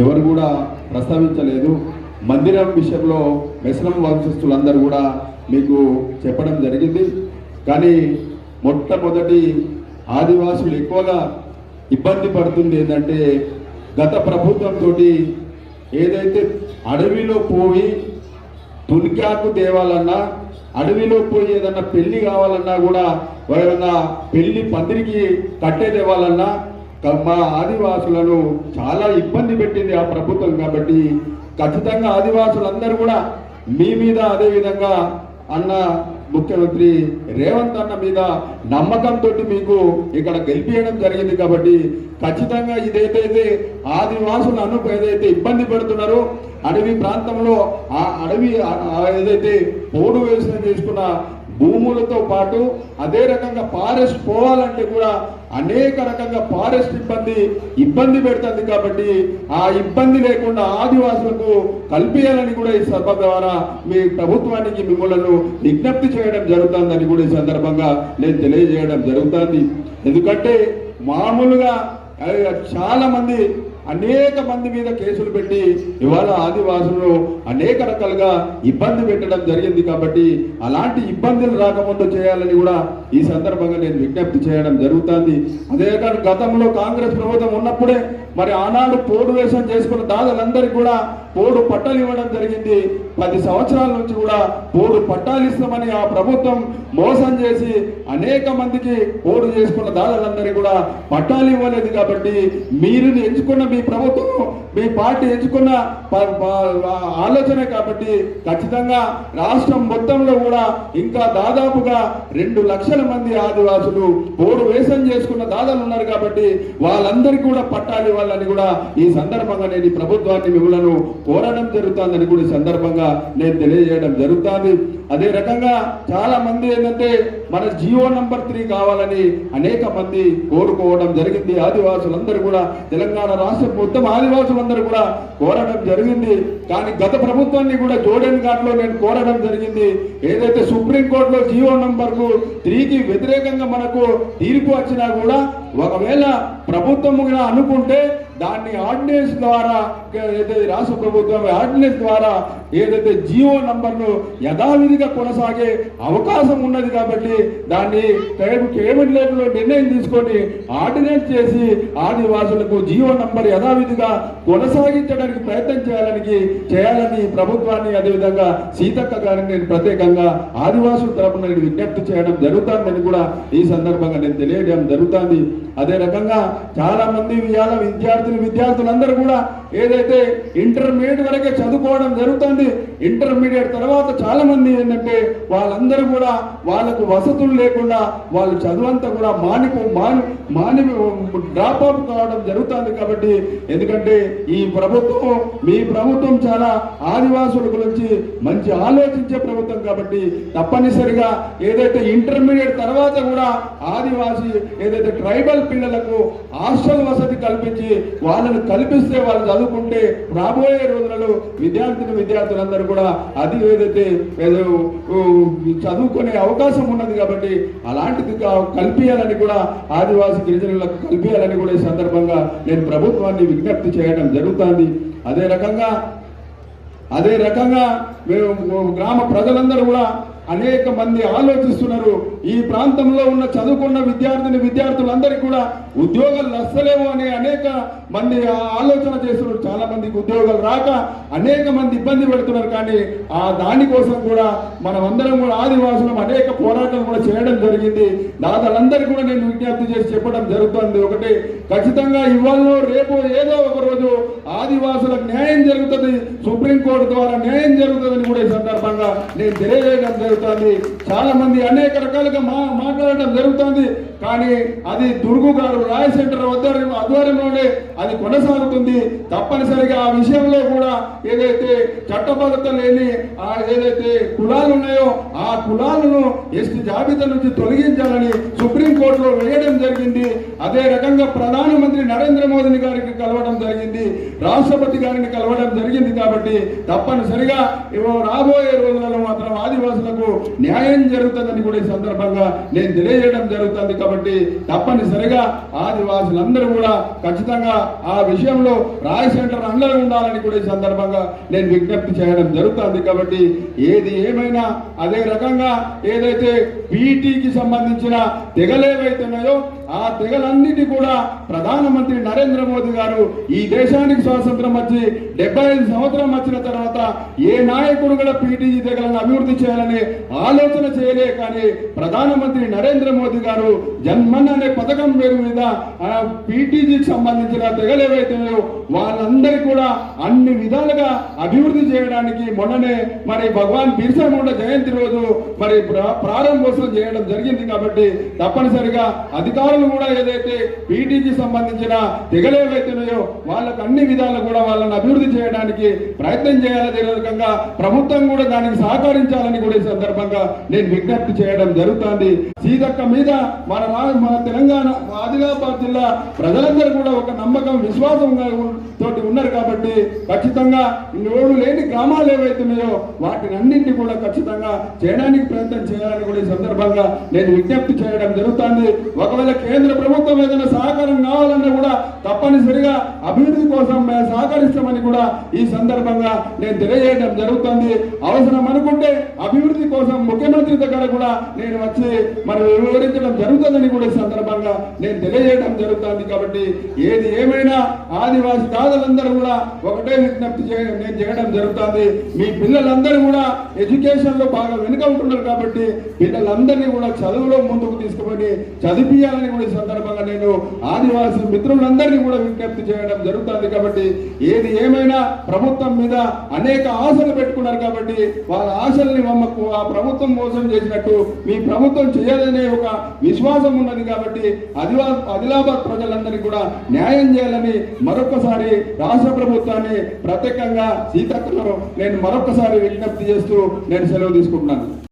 ఎవరు కూడా ప్రస్తావించలేదు. మందిరం విషయంలో మెస్లం వంశస్థులందరూ కూడా మీకు చెప్పడం జరిగింది. కానీ మొట్టమొదటి ఆదివాసులు ఎక్కువగా ఇబ్బంది పడుతుంది ఏంటంటే గత ప్రభుత్వంతో ఏదైతే అడవిలో పోయి తునికాకు తేవాలన్నా అడవిలో పోయి ఏదన్నా పెళ్ళి కావాలన్నా కూడా ఏదన్నా పెళ్ళి పందిరికి కట్టే తేవాలన్నా మా ఆదివాసులను చాలా ఇబ్బంది పెట్టింది ఆ ప్రభుత్వం కాబట్టి ఖచ్చితంగా ఆదివాసులందరూ కూడా మీ మీద అదే విధంగా అన్న ముఖ్యమంత్రి రేవంత్ అన్న మీద నమ్మకంతో మీకు ఇక్కడ గెలిపియడం జరిగింది కాబట్టి ఖచ్చితంగా ఇదైతే ఆదివాసులు అను ఏదైతే ఇబ్బంది పెడుతున్నారో అడవి ప్రాంతంలో ఆ అడవి ఏదైతే పోడు వేసిన చేసుకున్న భూములతో పాటు అదే రకంగా ఫారెస్ట్ పోవాలంటే కూడా అనేక రకంగా ఫారెస్ట్ ఇబ్బంది ఇబ్బంది పెడుతుంది కాబట్టి ఆ ఇబ్బంది లేకుండా ఆదివాసులకు కల్పించాలని కూడా ఈ సభ ద్వారా మీ ప్రభుత్వానికి మిమ్మల్ని విజ్ఞప్తి చేయడం జరుగుతుందని కూడా ఈ సందర్భంగా నేను తెలియజేయడం జరుగుతుంది. ఎందుకంటే మామూలుగా చాలా మంది అనేక మంది మీద కేసులు పెట్టి ఇవాళ ఆదివాసులను అనేక రకాలుగా ఇబ్బంది పెట్టడం జరిగింది కాబట్టి అలాంటి ఇబ్బందులు రాకముందు చేయాలని కూడా ఈ సందర్భంగా నేను విజ్ఞప్తి చేయడం జరుగుతుంది. అదే కానీ గతంలో కాంగ్రెస్ ప్రభుత్వం ఉన్నప్పుడే మరి ఆనాడు పోడు వేషం చేసుకున్న దాదాలందరికీ కూడా బోర్డు పట్టాలు ఇవ్వడం జరిగింది. పది సంవత్సరాల నుంచి కూడా బోర్డు పట్టాలు ఇస్తామని ఆ ప్రభుత్వం మోసం చేసి అనేక మందికి బోర్డు చేసుకున్న దాదాలందరికీ కూడా పట్టాలు ఇవ్వలేదు కాబట్టి మీరు ఎంచుకున్న మీ ప్రభుత్వం మీ పార్టీ ఎంచుకున్న ఆలోచన కాబట్టి ఖచ్చితంగా రాష్ట్రం మొత్తంలో కూడా ఇంకా దాదాపుగా రెండు లక్షల మంది ఆదివాసులు బోర్డు వేషం చేసుకున్న దాదాలు ఉన్నారు కాబట్టి వాళ్ళందరికీ కూడా పట్టాలు ఇవ్వాలని కూడా ఈ సందర్భంగా నేను ఈ ప్రభుత్వాన్ని మిమ్మల్ని కోరడం జరుగుతుందని కూడా సందర్భంగా నేను తెలియజేయడం జరుగుతుంది. అదే రకంగా చాలా మంది ఏంటంటే మన జియో నంబర్ త్రీ కావాలని అనేక మంది కోరుకోవడం జరిగింది. ఆదివాసులందరూ కూడా తెలంగాణ రాష్ట్ర మొత్తం ఆదివాసులందరూ కూడా కోరడం జరిగింది. కానీ గత ప్రభుత్వాన్ని కూడా జోడెన్ ఘాట్లో నేను కోరడం జరిగింది. ఏదైతే సుప్రీంకోర్టులో జియో నంబర్కు త్రీకి వ్యతిరేకంగా మనకు తీర్పు వచ్చినా కూడా ఒకవేళ ప్రభుత్వం కూడా అనుకుంటే దాన్ని ఆర్డినెన్స్ ద్వారా ఏదైతే రాష్ట్ర ప్రభుత్వం ఆర్డినెన్స్ ద్వారా ఏదైతే జియో నంబర్ను యథావిధిగా కొనసాగే అవకాశం ఉన్నది కాబట్టి దాన్ని కేబినెట్ లెవెల్లో నిర్ణయం తీసుకొని ఆర్డినెన్స్ చేసి ఆదివాసులకు జియో నంబర్ యథావిధిగా కొనసాగించడానికి ప్రయత్నం చేయాలని చేయాలని ప్రభుత్వాన్ని అదేవిధంగా సీతక్క గారిని నేను ప్రత్యేకంగా ఆదివాసుల తరపున నేను విజ్ఞప్తి చేయడం జరుగుతుందని కూడా ఈ సందర్భంగా నేను తెలియజేయడం జరుగుతుంది. అదే రకంగా చాలా మంది ఇవాళ విద్యార్థులు విద్యార్థులందరూ కూడా ఏదైతే ఇంటర్మీడియట్ వరకే చదువుకోవడం జరుగుతుంది ఇంటర్మీడియట్ తర్వాత చాలా మంది ఏంటంటే వాళ్ళందరూ కూడా వాళ్ళకు వసతులు లేకుండా వాళ్ళు చదువంతా కూడా మానిపు మాని మాని డ్రాప్ అవుట్ కావడం జరుగుతుంది కాబట్టి ఎందుకంటే ఈ ప్రభుత్వం మీ ప్రభుత్వం చాలా ఆదివాసుల గురించి మంచి ఆలోచించే ప్రభుత్వం కాబట్టి తప్పనిసరిగా ఏదైతే ఇంటర్మీడియట్ తర్వాత కూడా ఆదివాసి ఏదైతే ట్రైబల్ పిల్లలకు హాస్టల్ వసతి కల్పించి వాళ్ళని కల్పిస్తే వాళ్ళు చదువుకుంటే రాబోయే రోజులలో విద్యార్థిని విద్యార్థులందరూ కూడా అది ఏదైతే ఏదో చదువుకునే అవకాశం ఉన్నది కాబట్టి అలాంటిది కల్పించాలని కూడా ఆదివాసీ గిరిజనులకు కల్పించాలని కూడా ఈ సందర్భంగా నేను ప్రభుత్వాన్ని విజ్ఞప్తి చేయడం జరుగుతుంది. అదే రకంగా అదే రకంగా మేము గ్రామ ప్రజలందరూ కూడా అనేక మంది ఆలోచిస్తున్నారు. ఈ ప్రాంతంలో ఉన్న చదువుకున్న విద్యార్థిని విద్యార్థులందరికీ కూడా ఉద్యోగాలు నచ్చలేవు అనే అనేక మంది ఆ ఆలోచన చేస్తున్నారు. చాలా మందికి ఉద్యోగాలు రాక అనేక మంది ఇబ్బంది పెడుతున్నారు. కానీ ఆ దానికోసం కూడా మనం అందరం కూడా ఆదివాసులం అనేక పోరాటాలు కూడా చేయడం జరిగింది. దాదాలందరికీ కూడా నేను విజ్ఞప్తి చేసి చెప్పడం జరుగుతుంది. ఒకటి ఖచ్చితంగా ఇవాళ రేపు ఏదో ఒక రోజు ఆదివాసులకు న్యాయం జరుగుతుంది సుప్రీంకోర్టు ద్వారా న్యాయం జరుగుతుందని కూడా ఈ సందర్భంగా నేను తెలియజేయడం జరుగుతుంది. చాలా మంది అనేక రకాలుగా మా మాట్లాడటం జరుగుతుంది కానీ అది దుర్గు గారు రాయ్ సెంటర్ ఆధ్వర్యం ఆధ్వర్యంలోనే అది కొనసాగుతుంది. తప్పనిసరిగా ఆ విషయంలో కూడా ఏదైతే చట్టబద్ధత లేని ఆ ఏదైతే కులాలు ఉన్నాయో ఆ కులాలను ఎస్టీ జాబితా నుంచి తొలగించాలని సుప్రీంకోర్టులో వేయడం జరిగింది. అదే రకంగా ప్రధానమంత్రి నరేంద్ర మోదీ గారికి కలవడం జరిగింది. రాష్ట్రపతి గారిని కలవడం జరిగింది కాబట్టి తప్పనిసరిగా ఇవో రాబోయే రోజులలో మాత్రం ఆదివాసులకు న్యాయం జరుగుతుందని కూడా ఈ సందర్భంగా నేను తెలియజేయడం జరుగుతుంది కాబట్టి తప్పనిసరిగా ఆదివాసులందరూ కూడా ఖచ్చితంగా ఆ విషయంలో రాయ్ సెంటర్ ఉండాలని కూడా ఈ సందర్భంగా నేను విజ్ఞప్తి చేయడం జరుగుతుంది కాబట్టి ఏది ఏమైనా అదే రకంగా ఏదైతే పీటీకి సంబంధించిన తెగలేవైతున్నాయో ఆ తెగలన్నిటి కూడా ప్రధానమంత్రి నరేంద్ర మోదీ గారు ఈ దేశానికి స్వాతంత్రం వచ్చి డెబ్బై ఐదు సంవత్సరం వచ్చిన తర్వాత ఏ నాయకుడు కూడా పీటీజీ తెగలను అభివృద్ధి చేయాలని ఆలోచన చేయలే కానీ ప్రధానమంత్రి నరేంద్ర మోదీ గారు జన్మన్ అనే పథకం పేరు మీద పీటీజీకి సంబంధించిన తెగలు ఏవైతే వాళ్ళందరి కూడా అన్ని విధాలుగా అభివృద్ధి చేయడానికి మొన్ననే మరి భగవాన్ బిర్సా ముండా జయంతి రోజు మరి ప్ర- ప్రారంభోత్సవం చేయడం జరిగింది కాబట్టి తప్పనిసరిగా అధికారులు కూడా ఏదైతే పీటీజీ సంబంధించిన తెగలు ఏవైతే వాళ్ళకు అన్ని విధాలు కూడా వాళ్ళని అభివృద్ధి చేయడానికి ప్రయత్నం చేయాలనే రకంగా ప్రభుత్వం కూడా దానికి సహకరించాలని కూడా ఈ సందర్భంగా నేను విజ్ఞప్తి చేయడం జరుగుతుంది. సీతక్క మీద మన మన తెలంగాణ ఆదిలాబాద్ జిల్లా ప్రజలందరూ కూడా ఒక నమ్మకం విశ్వాసంగా ఉన్నారు కాబట్టి ఖచ్చితంగా నోడు లేని గ్రామాలు ఏవైతే ఉన్నాయో వాటిని అన్నింటినీ కూడా ఖచ్చితంగా చేయడానికి ప్రయత్నం చేయాలని కూడా ఈ సందర్భంగా నేను విజ్ఞప్తి చేయడం జరుగుతుంది. ఒకవేళ కేంద్ర ప్రభుత్వం ఏదైనా సహకారం కావాలన్నా కూడా తప్పనిసరిగా అభివృద్ధి కోసం మేము సహకరిస్తామని కూడా ఈ సందర్భంగా నేను తెలియజేయడం జరుగుతుంది. అవసరం అనుకుంటే అభివృద్ధి కోసం ముఖ్యమంత్రి దగ్గర కూడా నేను వచ్చి మనం వివరించడం జరుగుతుందని కూడా ఈ సందర్భంగా నేను తెలియజేయడం జరుగుతుంది కాబట్టి ఏది ఏమైనా ఆదివాసి దాదలందరూ కూడా ఒకటే విజ్ఞప్తి నేను చేయడం జరుగుతుంది. మీ పిల్లలందరూ కూడా ఎడ్యుకేషన్లో బాగా వెనుక ఉంటున్నారు కాబట్టి పిల్లలందరినీ కూడా చదువులో ముందుకు తీసుకుపోయి చదివియాలని కూడా ఈ సందర్భంగా నేను ఆదివాసీ మిత్రులందరినీ కూడా విజ్ఞప్తి చేయడం జరుగుతుంది కాబట్టి ఏది ఏమైనా ప్రభుత్వం మీద అనేక ఆశలు పెట్టుకున్నారు కాబట్టి వాళ్ళ ఆశల్ని మమ్మకు ఆ ప్రభుత్వం మోసం చేసినట్టు మీ ప్రభుత్వం చేయాలనే ఒక విశ్వాసం ఉన్నది కాబట్టి ఆదిలాబాద్ ప్రజలందరికీ కూడా న్యాయం చేయాలని మరొకసారి రాష్ట్ర రాష్ట్ర ప్రభుత్వాన్ని ప్రత్యేకంగా సీతక్కను నేను మరొకసారి విజ్ఞప్తి చేస్తూ నేను సెలవు తీసుకుంటున్నాను.